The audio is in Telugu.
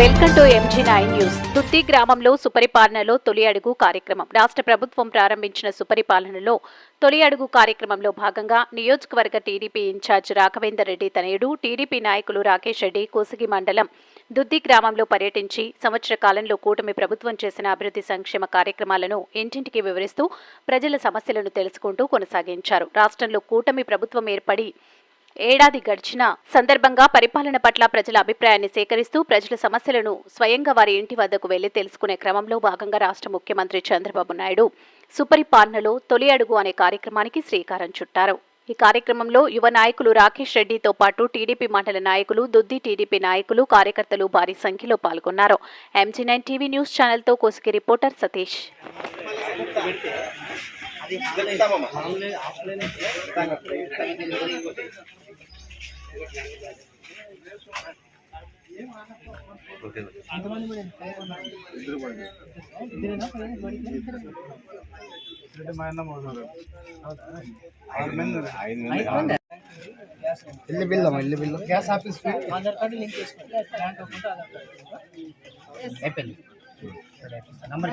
Welcome to MG nine news. Thutti గ్రామంలో సుపరిపాలనలో తొలి అడుగు కార్యక్రమం. రాష్ట్ర ప్రభుత్వం ప్రారంభించిన సుపరిపాలనలో తొలి అడుగు కార్యక్రమంలో భాగంగా నియోజకవర్గ టీడీపీ ఇన్ఛార్జ్ రాఘవేందర్ రెడ్డి తనయుడు టీడీపీ నాయకులు రాకేష్ రెడ్డి కోసిగి మండలం దుద్ది గ్రామంలో పర్యటించి సంవత్సర కాలంలో కూటమి ప్రభుత్వం చేసిన అభివృద్ధి సంక్షేమ కార్యక్రమాలను ఇంటింటికి వివరిస్తూ ప్రజల సమస్యలను తెలుసుకుంటూ కొనసాగించారు. రాష్ట్రంలో కూటమి ప్రభుత్వం ఏర్పడి ఏడాది గడిచిన సందర్భంగా పరిపాలన పట్ల ప్రజల అభిప్రాయాన్ని సేకరిస్తూ ప్రజల సమస్యలను స్వయంగా వారి ఇంటి వద్దకు వెళ్ళి తెలుసుకునే క్రమంలో భాగంగా రాష్ట్ర ముఖ్యమంత్రి చంద్రబాబు నాయుడు సుపరిపాలనలో తొలి అడుగు అనే కార్యక్రమానికి శ్రీకారం చుట్టారు. ఈ కార్యక్రమంలో యువ నాయకులు రాకేష్ రెడ్డితో పాటు టీడీపీ మండల నాయకులు దుద్ది టీడీపీ నాయకులు కార్యకర్తలు భారీ సంఖ్యలో పాల్గొన్నారు. ఎంజీ నైన్ టీవీ న్యూస్ ఛానల్తో కోసికి రిపోర్టర్ సతీష్. ఇల్లు బిల్లమ్మా ఇల్లు bill. Gas office Aadhaar card link చేసుకోండి. Bank account Aadhaar card. అయిపోయింది. నంబర్